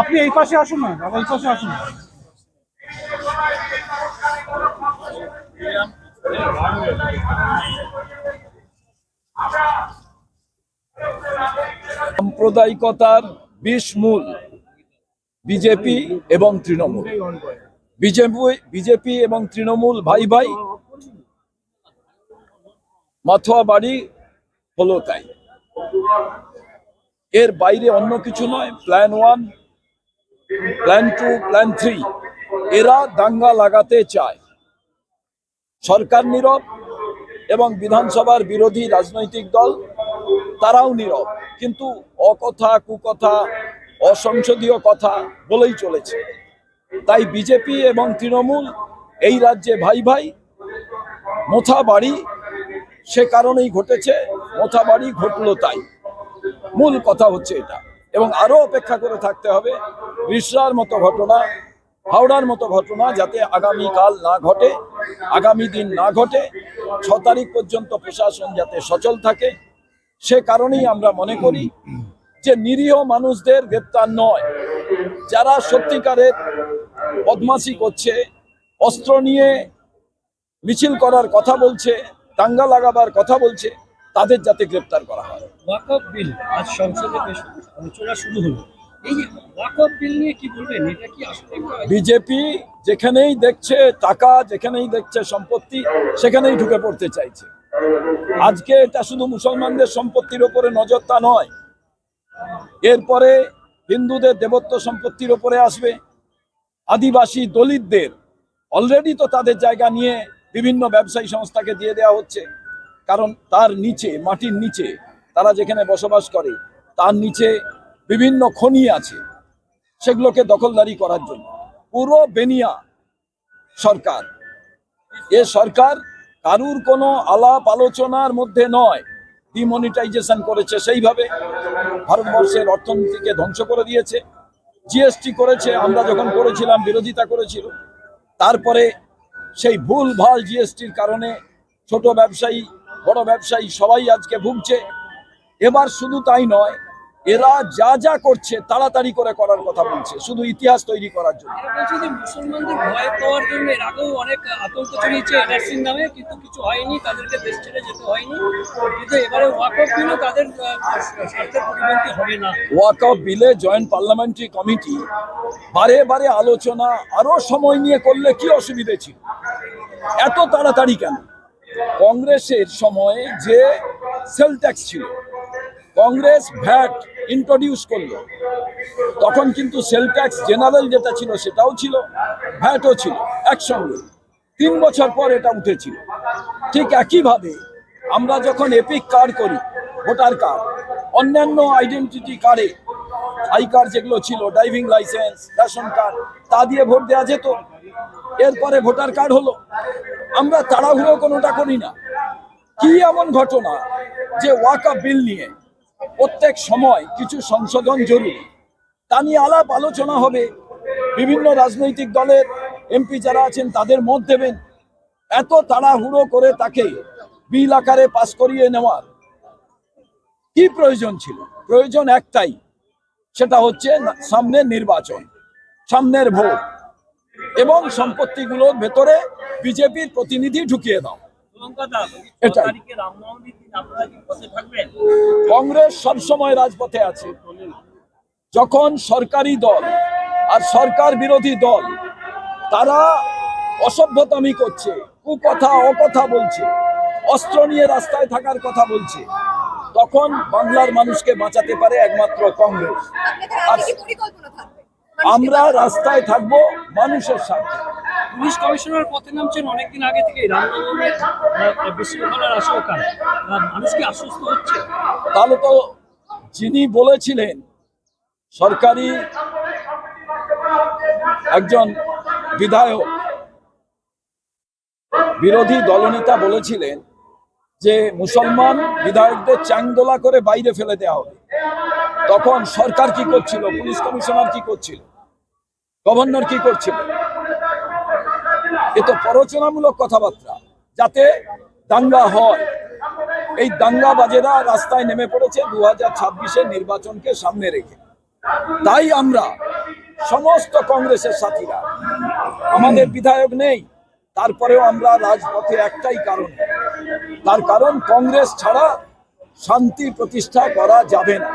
আপনি এই পাশে আসুন না, বাবা, এই পাশে আসুন সাম্প্রদায়িকতার বিষ মূল বিজেপি এবং তৃণমূল। বিজেপি বিজেপি এবং তৃণমূল ভাই ভাই মাথোয়া বাড়ি হলো তাই। এর বাইরে অন্য কিছু নয় plan one plan two plan three এরা দাঙ্গা লাগাতে চায়। সরকার নীরব এবং বিধানসভার বিরোধী রাজনৈতিক দল, তারাও নীরব। কিন্তু অকথা, কুকথা, অসংসদীয় কথা বলেই চলেছে। তাই বিজেপি এবং তৃণমূল এই রাজ্যে ভাই ভাই মোথা বাড়ি সে কারণেই ঘটেছে মোথা বাড়ি ঘটলো তাই। মূল কথা হচ্ছে এটা। এবং আরও অপেক্ষা করে থাকতে হবে রিসরার মতো ঘটনা, হাওড়ার মতো ঘটনা যাতে আগামী কাল না ঘটে, আগামী দিন না ঘটে, ছ তারিখ পর্যন্ত প্রশাসন যাতে সচল থাকে। সে কারণেই আমরা মনে করি যে নিরীহ মানুষদের গ্রেপ্তার নয়। যারা সত্যিকারের বদমাসি করছে, অস্ত্র নিয়ে মিছিল করার কথা বলছে, দাঙ্গা লাগাবার কথা বলছে তাদের যাতে গ্রেপ্তার করা হয়। ওয়াকফ বিল আজ সংসদে বেশ আলোচনা শুরু হলো। এই যে ওয়াকফ বিল নিয়ে কি বলবেন? এটা কি আসলে বিজেপি যেখানেই দেখছে টাকা যেখানেই দেখছে সম্পত্তি সেখানেই ঢুকে পড়তে চাইছে। আজকে এটা শুধু মুসলমানদের সম্পত্তির ওপরে নজর তা নয়। এরপরে হিন্দুদের দেবত্ব সম্পত্তির ওপরে আসবে। আদিবাসী দলিতদের অলরেডি তো তাদের জায়গা নিয়ে বিভিন্ন ব্যবসায়ী সংস্থাকে দিয়ে দেওয়া হচ্ছে। কারণ তার নিচে, মাটির নিচে তারা যেখানে বসবাস করে, তার নিচে বিভিন্ন খনি আছে সেগুলোকে দখলদারি করার জন্য। পুরো বেনিয়া সরকার। এ সরকার কারুর কোনো আলাপ আলোচনার মধ্যে নয়। ডিমনিটাইজেশন করেছে সেইভাবে। ভারতবর্ষের অর্থনীতিকে ধ্বংস করে দিয়েছে। জিএসটি করেছে, আমরা যখন করেছিলাম, বিরোধিতা করেছিল। তারপরে সেই ভুল ভালো জিএসটির কারণে ছোট ব্যবসায়ী বড় ব্যবসায়ী সবাই আজকে ভুগছে। এবার শুধু তাই নয় এরা যা যা করছে তাড়াতাড়ি করে করার কথা বলছে শুধু ইতিহাস তৈরি করার জন্য। মুসলমানদের ভয় পাওয়ার জন্য এর আগেও অনেক আতঙ্ক ছড়িয়েছে এনআরসির নামে কিন্তু কিছু হয়নি তাদেরকে দেশ ছেড়ে যেতে হয়নি। কিন্তু এবারে ওয়াকফ বিলও তাদের স্বার্থের পরিপন্থী হবে না। ওয়াকআপ বিলে জয়েন্ট পার্লামেন্টারি কমিটি বারে বারে আলোচনা আরও সময় নিয়ে করলে কি অসুবিধে ছিল? এত তাড়াতাড়ি কেন? কংগ্রেসের সময়ে যে সেল ট্যাক্স ছিল, কংগ্রেস ভ্যাট ইন্ট্রোডিউস করল। তখন কিন্তু সেল ট্যাক্স জেনারেল যেটা ছিল সেটাও ছিল, ভ্যাটও ছিল একসঙ্গে। তিন বছর পর এটা উঠেছিল। ঠিক একইভাবে আমরা যখন এপিক কার্ড করি ভোটার কার্ড অন্যান্য আইডেন্টিটি কার্ডে আই কার্ড যেগুলো ছিল ড্রাইভিং লাইসেন্স রেশন কার্ড তা দিয়ে ভোট দেওয়া যেত। এরপরে ভোটার কার্ড হলো। আমরা তাড়াহুড়ো কোনোটা করি না। কি এমন ঘটনা যে ওয়াকা বিল নিয়ে প্রত্যেক সময় কিছু সংশোধন জরুরি? তা নিয়ে আলাপ আলোচনা হবে। বিভিন্ন রাজনৈতিক দলের এমপি যারা আছেন, তাদের মত দেবেন। এত তাড়াহুড়ো করে তাকে বিল আকারে পাস করিয়ে নেওয়ার কি প্রয়োজন ছিল? প্রয়োজন একটাই, সেটা হচ্ছে সামনের নির্বাচন, সামনের ভোট। এবং সম্পত্তিগুলোর ভেতরে বিজেপির প্রতিনিধি ঢুকিয়ে দাও। এটাই। কংগ্রেস সবসময় রাজপথে আছে। যখন সরকারি দল আর সরকার বিরোধী দল তারা অসভ্যতামি করছে কুকথা অকথা বলছে অস্ত্র নিয়ে রাস্তায় থাকার কথা বলছে তখন বাংলার মানুষকে বাঁচাতে পারে একমাত্র কংগ্রেস। আর আমরা রাস্তায় থাকব মানুষের সাথে। পুলিশ কমিশনার পথে নামছেন অনেকদিন আগে থেকে বিশৃঙ্খলার আশঙ্কা। আহ, মানুষ কি আশ্বস্ত হচ্ছে? তাহলে তো যিনি বলেছিলেন সরকারি একজন বিধায়ক বিরোধী দলনেতা বলেছিলেন যে মুসলমান বিধায়কদের চাংদোলা করে বাইরে ফেলে দেওয়া হবে। তখন সরকার কি করছিল? পুলিশ কমিশনার কি করছিল? গভর্নর কি করছিল? এ তো প্ররোচনামূলক কথাবার্তা। যাতে দাঙ্গা হয়। এই দাঙ্গাবাজেরা রাস্তায় নেমে পড়েছে দু হাজার ছাব্বিশের নির্বাচনকে সামনে রেখে। তাই আমরা সমস্ত কংগ্রেসের সাথীরা, আমাদের বিধায়ক নেই, তারপরেও আমরা রাজপথে একটাই কারণ। তার কারণ কংগ্রেস ছাড়া শান্তি প্রতিষ্ঠা করা যাবে না।